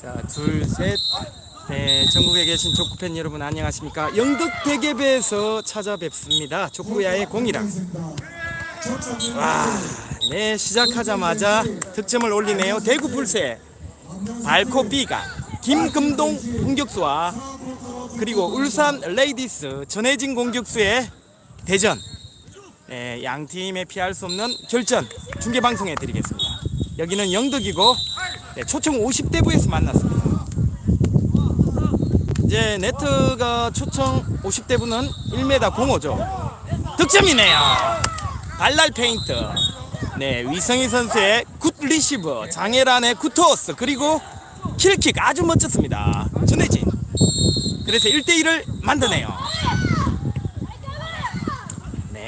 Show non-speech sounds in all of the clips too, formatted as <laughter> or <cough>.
자, 둘, 셋. 네, 전국에 계신 족구 팬 여러분 안녕하십니까? 영덕 대geb에서 찾아뵙습니다. 족구야의 공이랑. 와, 네, 시작하자마자 득점을 올리네요. 대구 불새 발코 B가 김금동 공격수와 그리고 울산 레이디스 전혜진 공격수의 대전. 네, 양 팀의 피할 수 없는 결전 중계 방송해 드리겠습니다. 여기는 영덕이고 네, 초청 50대 부에서 만났습니다. 이제 네트가 초청 50대 부는 1m 05죠. 득점이네요. 발랄 페인트. 네, 위성희 선수의 굿 리시브, 장애란의 굿 토스, 그리고 킬킥 아주 멋졌습니다. 전혜진. 그래서 1대1을 만드네요.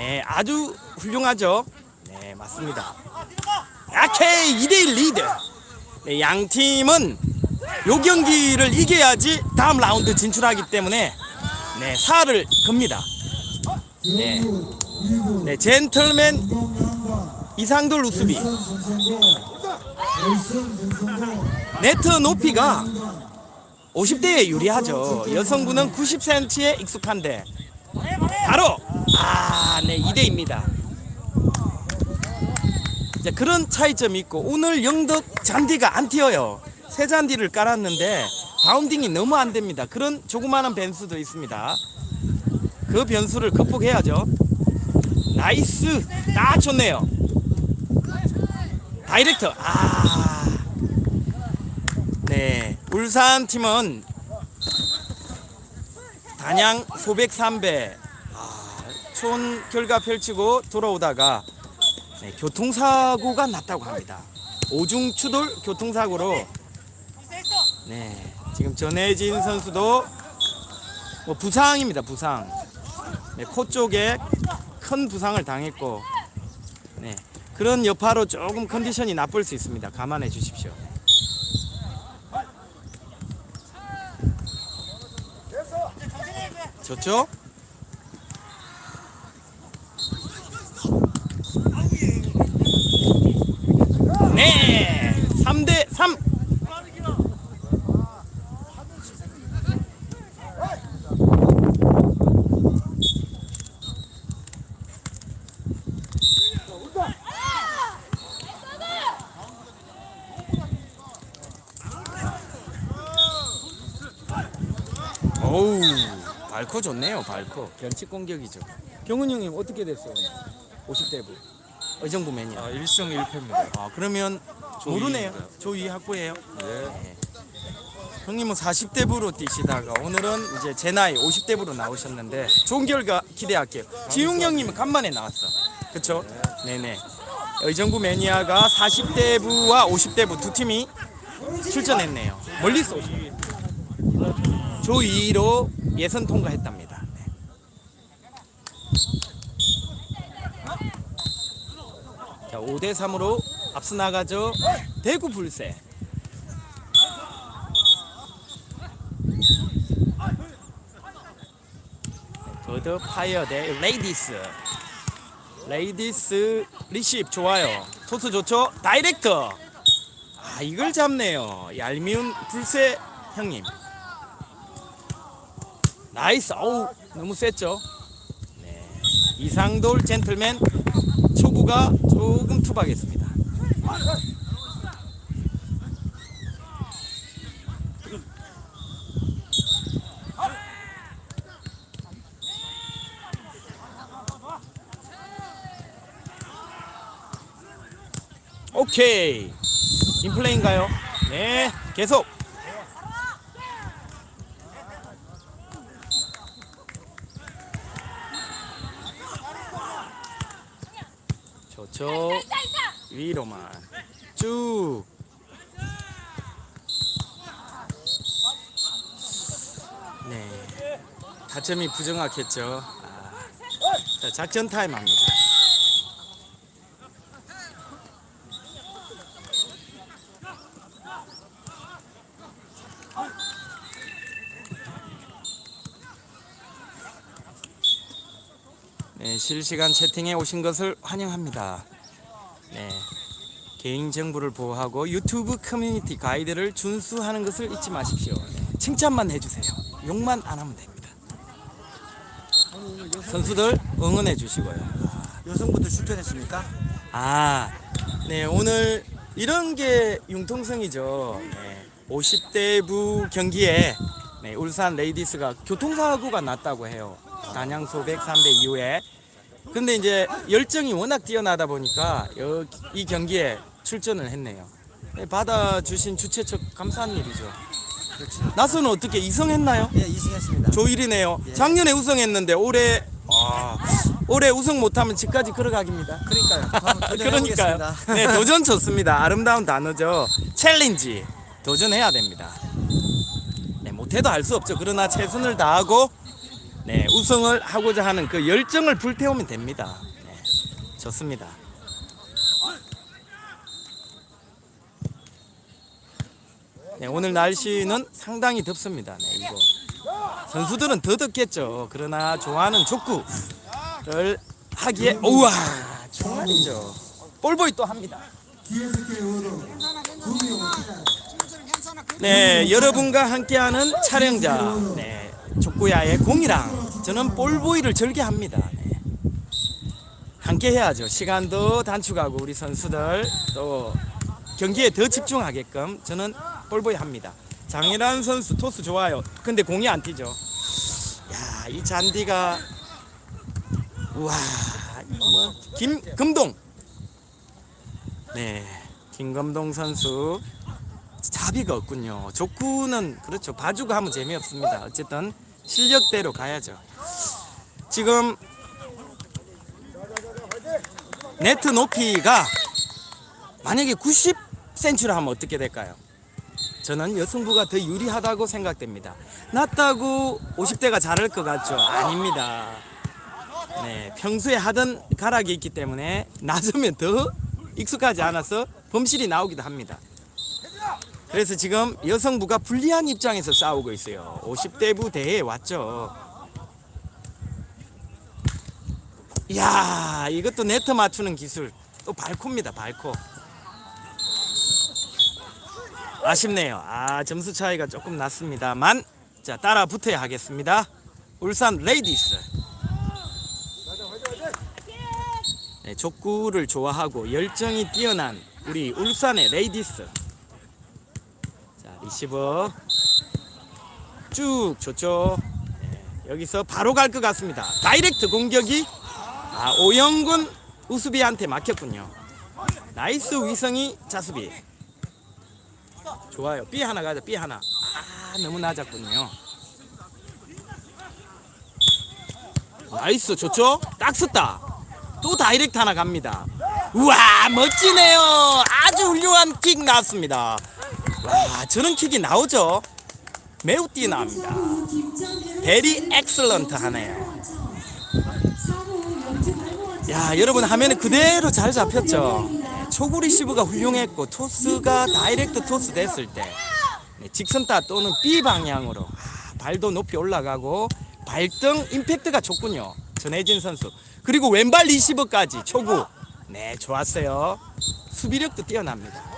네, 아주 훌륭하죠. 네, 맞습니다. 아케 2대1 리드. 네, 양 팀은 요 경기를 이겨야지 다음 라운드 진출하기 때문에 네, 사활을 겁니다. 네. 네, 젠틀맨 이상돌 우수비. 네트 높이가 50대에 유리하죠. 여성분은 90cm에 익숙한데 바로 아, 네, 2대입니다. 이제 그런 차이점이 있고 오늘 영덕 잔디가 안 튀어요. 새 잔디를 깔았는데 바운딩이 너무 안 됩니다. 그런 조그마한 변수도 있습니다. 그 변수를 극복해야죠. 나이스, 딱 좋네요. 다이렉터, 아, 네, 울산 팀은 단양 소백 삼배 아, 촌 결과 펼치고 돌아오다가 네, 교통사고가 났다고 합니다. 오중 추돌 교통사고로 네 지금 전혜진 선수도 뭐 부상입니다 부상 네, 코 쪽에 큰 부상을 당했고 네 그런 여파로 조금 컨디션이 나쁠 수 있습니다. 감안해 주십시오. 좋죠? 네, 3대 3. 어우, 발코 좋네요, 발코. 변칙 공격이죠. 경훈 형님 어떻게 됐어요? 50대 부. 의정부 매니아. 아, 1승 1패입니다. 아 그러면 모르네요. 인가요? 조이 학부예요. 네. 형님은 40대 부로 뛰시다가 오늘은 이제 제 나이 50대 부로 나오셨는데 좋은 결과 기대할게요. 지웅 형님은 간만에 나왔어. 그쵸? 네네. 의정부 매니아가 40대 부와 50대 부 두 팀이 출전했네요. 멀리서 오셨네요. 조2로 예선 통과했답니다. 네. 자, 5대 3으로 앞서 나가죠. 대구 불새. 버드 파이어 대 레이디스. 레이디스 리십 좋아요. 토스 좋죠? 다이렉터. 아, 이걸 잡네요. 얄미운 불새 형님. 나이스. 어우, 너무 셌죠? 네. 이상돌 젠틀맨 초구가 조금 투박했습니다. 오케이. 인플레인가요? 네, 계속. 좋죠. 위로만 쭉. 네. 타점이 부정확했죠. 아. 자, 작전 타임 합니다. 실시간 채팅에 오신 것을 환영합니다. 네. 개인 정보를 보호하고 유튜브 커뮤니티 가이드를 준수하는 것을 잊지 마십시오. 칭찬만 해주세요. 욕만 안 하면 됩니다. 선수들 응원해 주시고요. 여성분들 출전했습니까? 아, 네 오늘 이런 게 융통성이죠. 네, 50대부 경기에 네, 울산 레이디스가 교통사고가 났다고 해요. 단양 소백 3대 이후에. 근데 이제 열정이 워낙 뛰어나다 보니까 여- 이 경기에 출전을 했네요. 네, 받아주신 주최 측 감사한 일이죠. 그렇죠. 나서는 어떻게 이성했나요? 예, 이승했습니다. 조일이네요. 예. 작년에 우승했는데 올해 아, 올해 우승 못하면 집까지 걸어가기입니다. 그러니까요. <laughs> 한번 그러니까요. 도전해보겠습니다. 네, 도전 좋습니다. 아름다운 단어죠. 챌린지. 도전해야 됩니다. 네, 못해도 할수 없죠. 그러나 최선을 다하고 네, 우승을 하고자 하는 그 열정을 불태우면 됩니다. 네, 좋습니다. 네, 오늘 날씨는 상당히 덥습니다. 네, 이거 선수들은 더 덥겠죠. 그러나 좋아하는 족구를 하기에 우와 정말이죠. 볼보이 또 합니다. 네, 여러분과 함께하는 촬영자, 네, 족구야의 공이랑 저는 볼보이를 절개합니다. 네. 함께 해야죠. 시간도 단축하고 우리 선수들 또 경기에 더 집중하게끔 저는 볼보이 합니다. 장일환 선수 토스 좋아요. 근데 공이 안 튀죠. 야, 이 잔디가 우와, 뭐 김 금동. 네, 김금동 선수 자비가 없군요. 족구는 그렇죠. 봐주고 하면 재미없습니다. 어쨌든 실력대로 가야죠. 지금 네트 높이가 만약에 90cm로 하면 어떻게 될까요? 저는 여성부가 더 유리하다고 생각됩니다. 낮다고 50대가 잘할 것 같죠? 아닙니다. 네, 평소에 하던 가락이 있기 때문에 낮으면 더 익숙하지 않아서 범실이 나오기도 합니다. 그래서 지금 여성부가 불리한 입장에서 싸우고 있어요. 50대 부 대회에 왔죠. 이야, 이것도 네트 맞추는 기술. 또 발코입니다, 발코. 아쉽네요. 아, 점수 차이가 조금 났습니다만. 자, 따라 붙어야 하겠습니다. 울산 레이디스. 네, 족구를 좋아하고 열정이 뛰어난 우리 울산의 레이디스. 자, 리시버 쭉 좋죠. 네, 여기서 바로 갈 것 같습니다. 다이렉트 공격이 아, 오영근 우수비한테 막혔군요. 나이스 위성이 자수비. 좋아요. B 하나 가자. B 하나. 아, 너무 낮았군요. 나이스 좋죠? 딱 썼다. 또 다이렉트 하나 갑니다. 우와 멋지네요. 아주 훌륭한 킥 나왔습니다. 와 저런 킥이 나오죠? 매우 뛰어납니다. 베리 엑셀런트 하네요. 야 여러분 화면에 그대로 잘 잡혔죠? 네, 초구 리시브가 훌륭했고 토스가 다이렉트 토스 됐을 때 네, 직선타 또는 B 방향으로 아, 발도 높이 올라가고 발등 임팩트가 좋군요. 전혜진 선수 그리고 왼발 리시브까지 초구 네 좋았어요. 수비력도 뛰어납니다.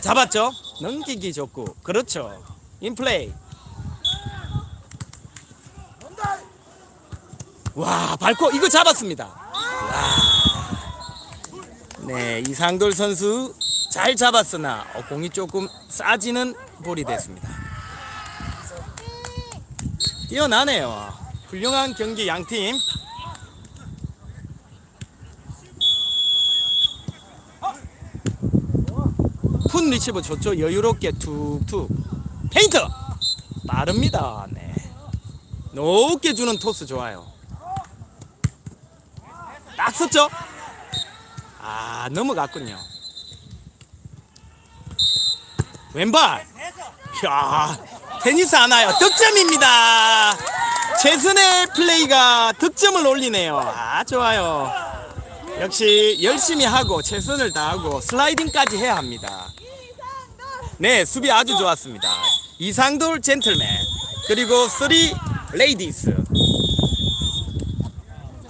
잡았죠? 넘기기 좋고 그렇죠. 인플레이 와 발코 이거 잡았습니다. 와. 네 이상돌 선수 잘 잡았으나 어, 공이 조금 싸지는 볼이 됐습니다. 뛰어나네요. 훌륭한 경기 양팀. 푼 리시브 좋죠. 여유롭게 툭툭. 페인트 빠릅니다. 네. 높게 주는 토스 좋아요. 딱 썼죠? 아 넘어갔군요. 왼발. 야 테니스 하나요. 득점입니다. 최선의 플레이가 득점을 올리네요. 아 좋아요. 역시 열심히 하고 최선을 다하고 슬라이딩까지 해야 합니다. 네 수비 아주 좋았습니다. 이상돌 젠틀맨 그리고 쓰리 레이디스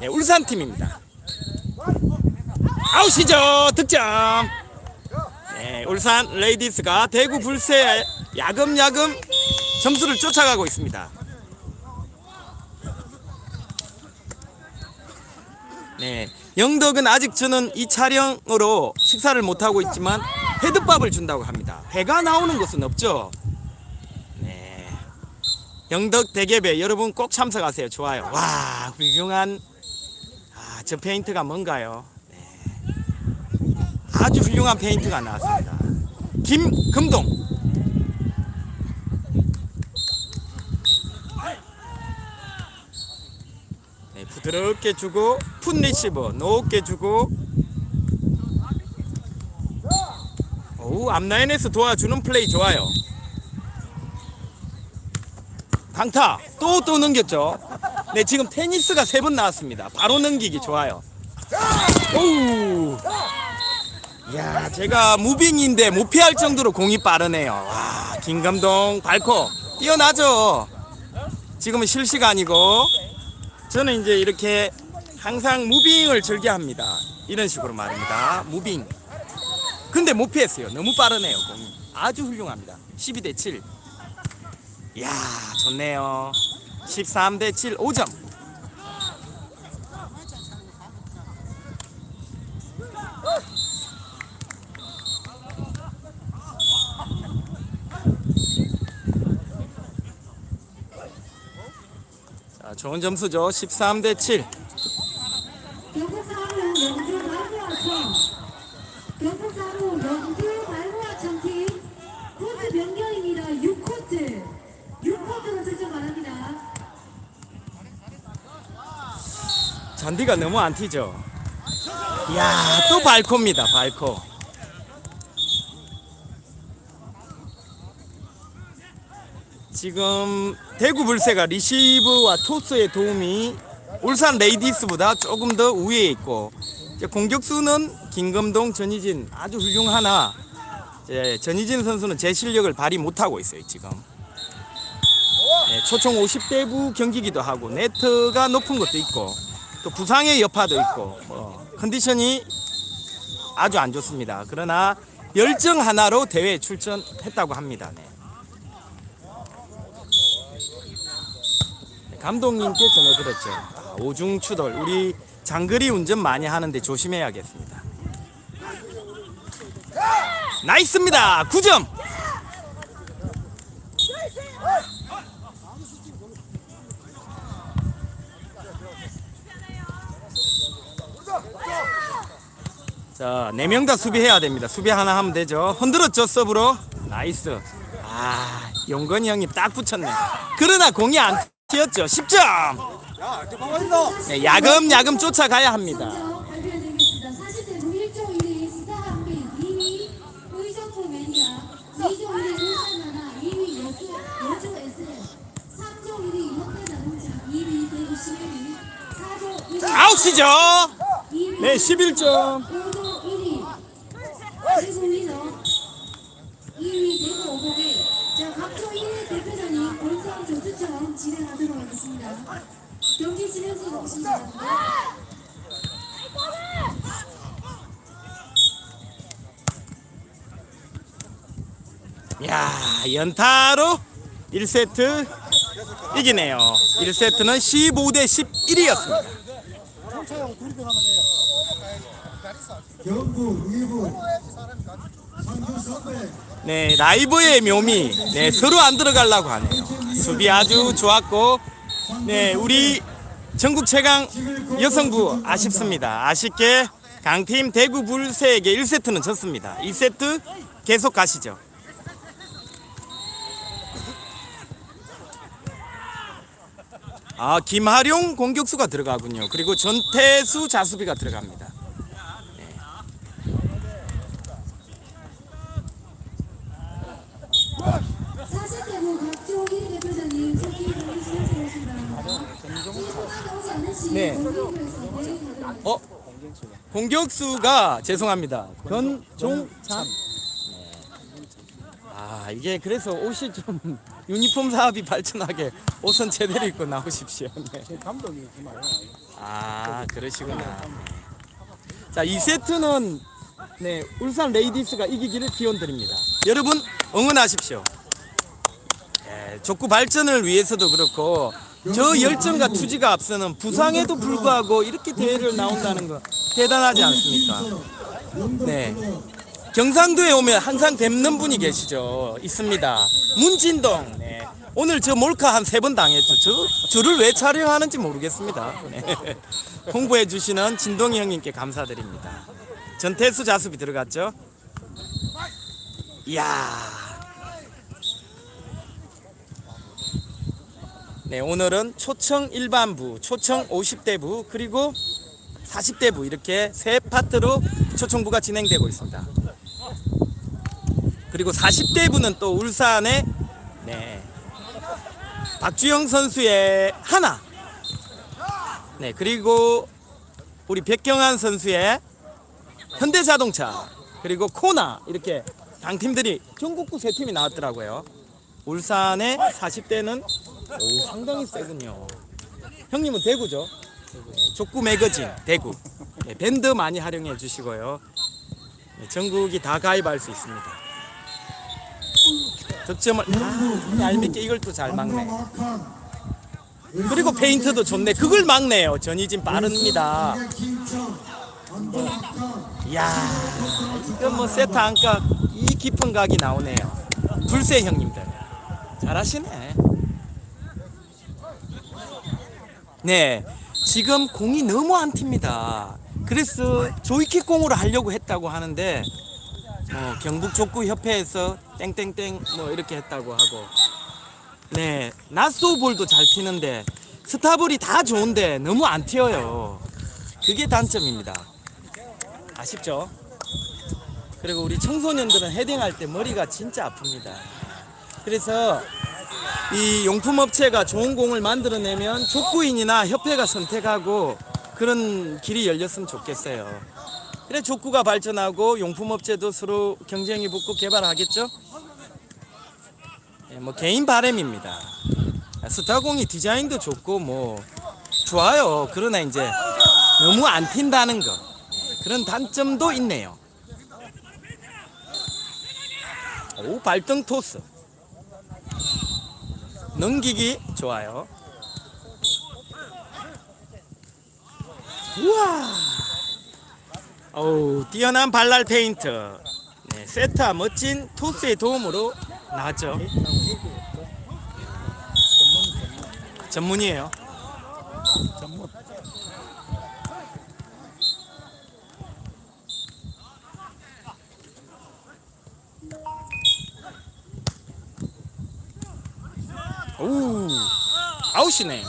네, 울산 팀입니다. 아웃이죠. 득점. 네, 울산 레이디스가 대구 불새 야금야금 점수를 쫓아가고 있습니다. 네, 영덕은 아직 저는 이 촬영으로 식사를 못 하고 있지만 헤드밥을 준다고 합니다. 배가 나오는 것은 없죠. 네, 영덕 대게배 여러분 꼭 참석하세요. 좋아요. 와 훌륭한 아, 저 페인트가 뭔가요? 네. 아주 훌륭한 페인트가 나왔습니다. 김금동. 네, 부드럽게 주고 풋 리시버 높게 주고 오 앞라인에서 도와주는 플레이 좋아요. 강타 또또 넘겼죠. 네 지금 테니스가 세 번 나왔습니다. 바로 넘기기 좋아요. 오. 야 제가 무빙인데 못 피할 정도로 공이 빠르네요. 와 김감동 발코 뛰어나죠. 지금은 실시간이고 저는 이제 이렇게 항상 무빙을 즐겨합니다. 이런 식으로 말입니다. 무빙. 근데 못 피했어요. 너무 빠르네요. 공이 아주 훌륭합니다. 12대 7. 이야 좋네요 13대 7 5점 자 좋은 점수죠 13대 7 잔디가 너무 안 튀죠? 이야 또 발코입니다 발코. 지금 대구 불새가 리시브와 토스의 도움이 울산 레이디스보다 조금 더 우위에 있고 공격수는 김금동, 전희진 아주 훌륭하나 전희진 선수는 제 실력을 발휘 못하고 있어요 지금. 네, 초총 50대부 경기기도 하고 네트가 높은 것도 있고 또 부상의 여파도 있고 뭐 컨디션이 아주 안 좋습니다. 그러나 열정 하나로 대회에 출전했다고 합니다. 네. 네, 감독님께 전해드렸죠. 아, 오중 추돌 우리 장거리 운전 많이 하는데 조심해야겠습니다. 나이스입니다. 9점. 자, 네 명 다 수비해야 됩니다. 수비 하나 하면 되죠. 흔들었죠, 서브로. 나이스. 아, 용건이 형님 딱 붙였네. 그러나 공이 안 튀었죠. 10점. 네, 야금야금 쫓아가야 합니다. 성적 발표해드리 경기 진행소 오십니다 야, 연타로 1세트 이기네요. 1세트는 15 대 11이었습니다. 경북 2부 상주 선배 네, 라이브의 묘미. 네, 서로 안 들어가려고 하네요. 수비 아주 좋았고, 네, 우리 전국 최강 여성부 아쉽습니다. 아쉽게 강팀 대구 불새에게 1세트는 졌습니다. 2세트 계속 가시죠. 아, 김하룡 공격수가 들어가군요. 그리고 전태수 자수비가 들어갑니다. 40 네. 어? 공격수가 죄송합니다. 권종찬. 아 이게 그래서 옷이 좀 <laughs> 유니폼 사업이 발전하게 옷은 제대로 입고 나오십시오. 네. 감독이 정말 아 그러시구나. 자 2세트는 네 울산 레이디스가 이기기를 기원드립니다. 여러분 응원하십시오. 예, 족구 발전을 위해서도 그렇고 저 열정과 투지가 앞서는 부상에도 불구하고 이렇게 대회를 나온다는 거 대단하지 않습니까? 네. 경상도에 오면 항상 뵙는 분이 계시죠. 있습니다. 문진동. 네. 오늘 저 몰카 한 세 번 당했죠. 저 줄을 왜 촬영하는지 모르겠습니다. 네. <laughs> 홍보해 주시는 진동이 형님께 감사드립니다. 전태수 자습이 들어갔죠. 이야. 네, 오늘은 초청 일반부, 초청 50대부, 그리고 40대부 이렇게 세 파트로 초청부가 진행되고 있습니다. 그리고 40대부는 또 울산의 네, 박주영 선수의 하나, 네 그리고 우리 백경환 선수의 현대자동차 그리고 코나 이렇게 강팀들이 전국구 세 팀이 나왔더라고요. 울산의 40대는 오, 상당히 세군요. 형님은 대구죠? 네, 족구 매거진 대구. 네, 밴드 많이 활용해 주시고요. 네, 전국이 다 가입할 수 있습니다. 득점을 아, 얄밉게 이걸 또 잘 막네. 그리고 페인트도 좋네. 그걸 막네요. 전이진 빠릅니다. 이야, 이건 뭐 세트 안각 이 깊은 각이 나오네요. 불세 형님들 잘하시네. 네, 지금 공이 너무 안 튑니다. 그래서 조이킥 공으로 하려고 했다고 하는데 어, 경북 족구 협회에서 땡땡땡 뭐 이렇게 했다고 하고 네, 낫소 볼도 잘 튀는데 스타볼이 다 좋은데 너무 안 튀어요. 그게 단점입니다. 아쉽죠? 그리고 우리 청소년들은 헤딩할 때 머리가 진짜 아픕니다. 그래서 이 용품 업체가 좋은 공을 만들어내면 족구인이나 협회가 선택하고 그런 길이 열렸으면 좋겠어요. 그래 족구가 발전하고 용품 업체도 서로 경쟁이 붙고 개발하겠죠? 예, 뭐 개인 바램입니다. 스타공이 디자인도 좋고 뭐 좋아요. 그러나 이제 너무 안 튄다는 거. 그런 단점도 있네요. 오 발등 토스 넘기기 좋아요. 우와. 어우 뛰어난 발랄 페인트. 네, 세타 멋진 토스의 도움으로 나왔죠. 전문이에요. 오 아웃이네요.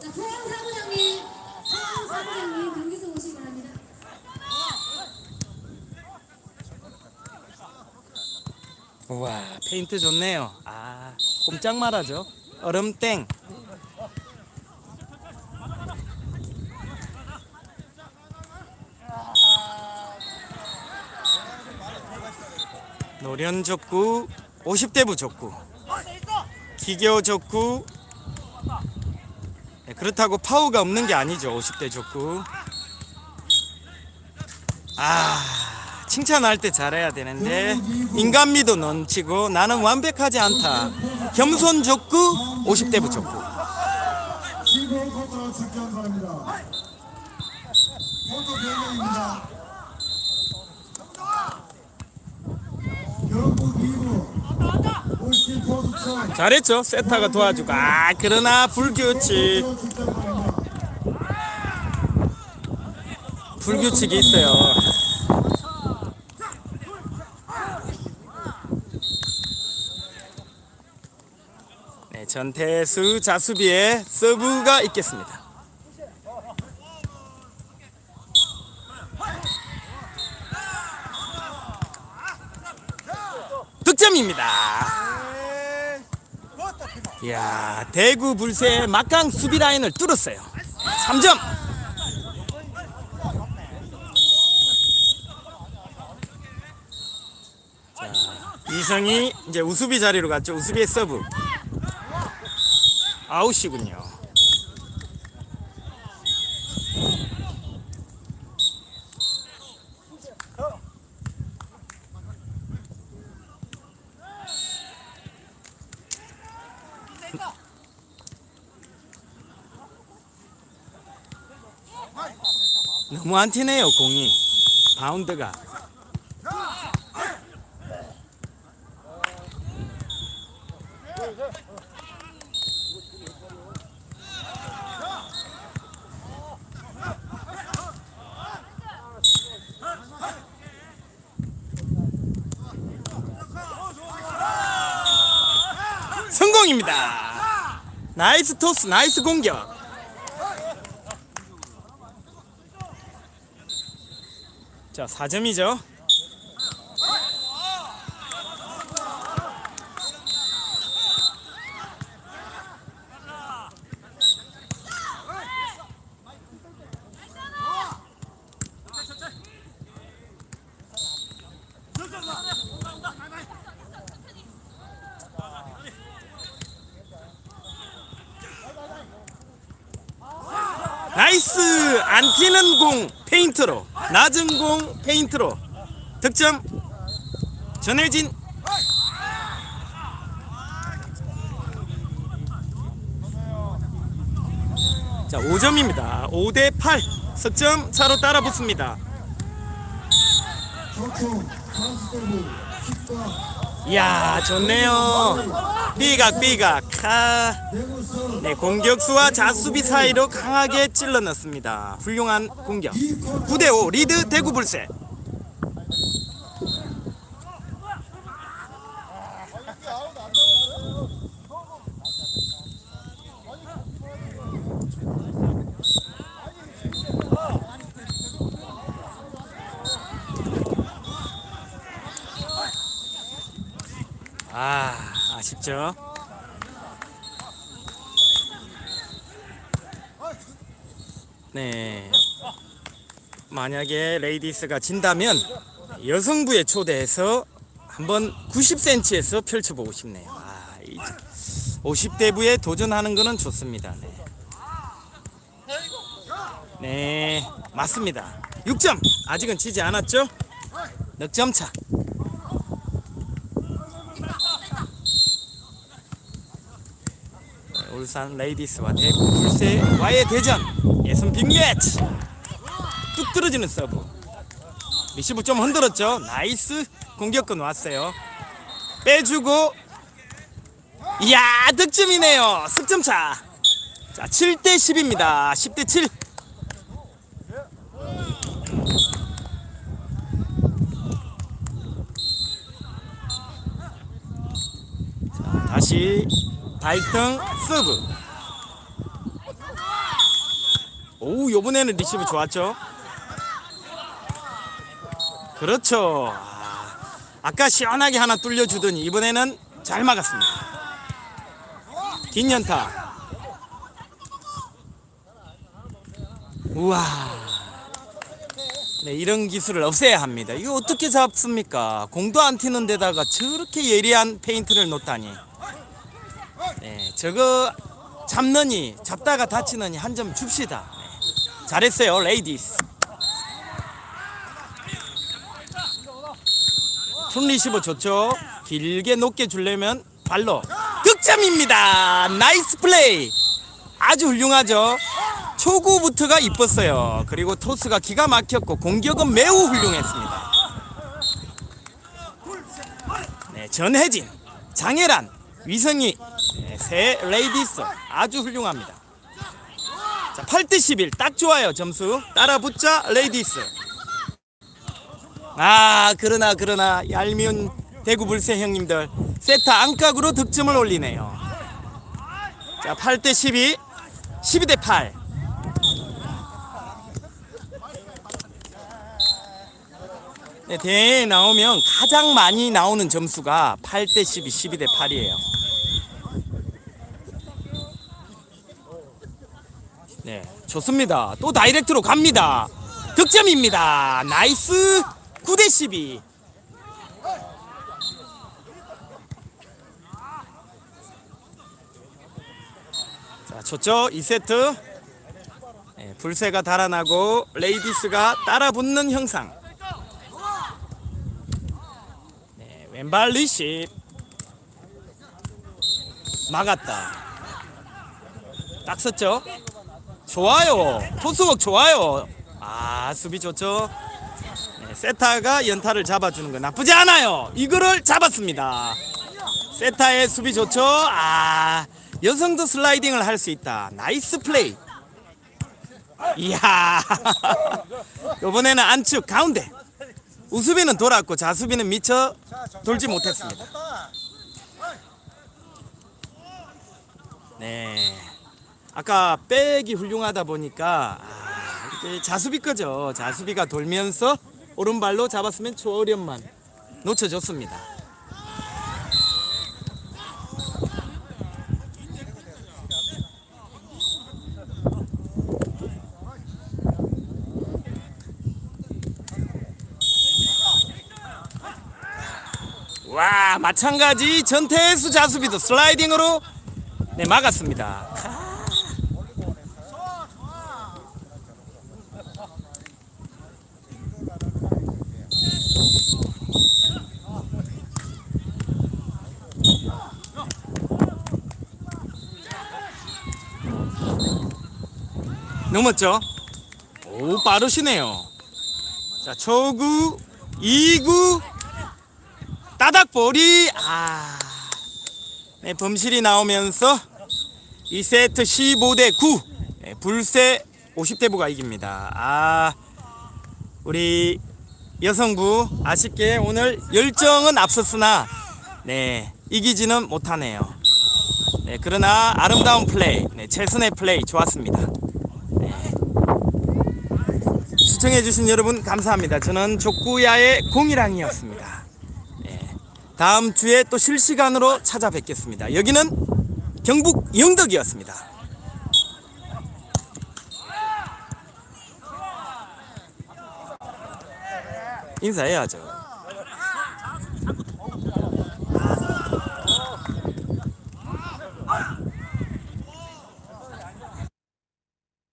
자, 태양 사무장님, 태양 사무장님 경기서 오시기 바랍니다. 우와 페인트 좋네요. 아 꼼짝 말하죠. 얼음땡. 노련 족구 50대부 족구 기교 족구 네, 그렇다고 파워가 없는 게 아니죠 50대 족구 아 칭찬할 때 잘해야 되는데 인간미도 넘치고 나는 완벽하지 않다 겸손 족구 50대 부 족구 15 코트로 집중 바랍니다. 코트 변경입니다. 경북 2부 울진 포수청 잘했죠 세타가 도와주고 아 그러나 불규칙. 불규칙이 있어요 전태수 자수비의 서브가 있겠습니다. 득점입니다. 이야 대구 불세의 막강 수비 라인을 뚫었어요. 3점. 자, 이성이 이제 우수비 자리로 갔죠. 우수비의 서브. 아웃이군요. 너무 안 튀네요 공이 바운드가 성공입니다 나이스 토스 나이스 공격 자, 4점이죠. 나이스 안 튀는 공 페인트로 낮은 공 페인트로 득점 전혜진 자 5점입니다 5대 8 석점 차로 따라 붙습니다 조총 선수들부 10과 이야 좋네요 삐각 삐각 카 대구서 네, 공격수와 자수비 사이로 강하게 찔러 넣습니다. 훌륭한 공격. 9대5 리드 대구 불새. 아, 아쉽죠. 네. 만약에 레이디스가 진다면 여성부에 초대해서 한번 90cm에서 펼쳐보고 싶네요. 아, 이제 50대부에 도전하는 거는 좋습니다. 네. 네, 맞습니다. 6점. 아직은 치지 않았죠? 넉점 차. 울산 레이디스와 대구 불새와의 대전. 예선 빅매치. 뚝 떨어지는 서브. 리시브 좀 흔들었죠. 나이스. 공격권 왔어요. 빼주고. 이야 득점이네요. 승점차. 자 7대 10입니다. 10대 7 자, 다시 발등 서브 오 요번에는 리시브 좋았죠 그렇죠 아, 아까 시원하게 하나 뚫려주더니 이번에는 잘 막았습니다 긴 연타 우와 네, 이런 기술을 없애야 합니다. 이거 어떻게 잡습니까? 공도 안 튀는 데다가 저렇게 예리한 페인트를 놓다니. 네, 저거 잡느니 잡다가 다치느니 한 점 줍시다. 네, 잘했어요, 레이디스. 손 리시버 좋죠? 길게 높게 주려면 발로 득점입니다. 나이스 플레이. 아주 훌륭하죠? 초구부터가 이뻤어요. 그리고 토스가 기가 막혔고 공격은 매우 훌륭했습니다. 네, 전혜진, 장혜란, 위성희, 네, 세 레이디스 아주 훌륭합니다. 자, 8대 11, 딱 좋아요 점수. 따라 붙자 레이디스. 아, 그러나 그러나 얄미운 대구 불새 형님들 세트 안각으로 득점을 올리네요. 자, 8대 12, 12대 8. 네, 대회에 나오면 가장 많이 나오는 점수가 8대 12, 12대 8이에요. 네, 좋습니다. 또 다이렉트로 갑니다. 득점입니다. 나이스 9대 12. 자, 좋죠? 2세트. 네, 불새가 달아나고 레이디스가 따라 붙는 형상. 네, 왼발 리십. 막았다. 딱 썼죠? 좋아요. 토스웍 좋아요. 아, 수비 좋죠? 네, 세타가 연타를 잡아주는 거 나쁘지 않아요. 이거를 잡았습니다. 세타의 수비 좋죠? 아, 여성도 슬라이딩을 할 수 있다. 나이스 플레이. 이야. <laughs> 이번에는 안축 가운데. 우수비는 돌았고 자수비는 미처 돌지 못했습니다. 네. 아까 백이 훌륭하다 보니까 아, 자수비 거죠. 자수비가 돌면서 오른발로 잡았으면 초어련만 놓쳐줬습니다. 와 마찬가지 전태수 자수비도 슬라이딩으로 네 막았습니다. 넘었죠? 오 빠르시네요. 자 초구 2구 따닥볼이 아 네, 범실이 나오면서 2세트 15대 9 네, 불새 50대부가 이깁니다. 아 우리 여성부 아쉽게 오늘 열정은 앞섰으나 네 이기지는 못하네요. 네 그러나 아름다운 플레이 네, 최선의 플레이 좋았습니다. 네. 시청해주신 여러분 감사합니다. 저는 족구야의 공이랑이었습니다. 네, 다음 주에 또 실시간으로 찾아뵙겠습니다. 여기는 경북 영덕이었습니다. 인사해야죠.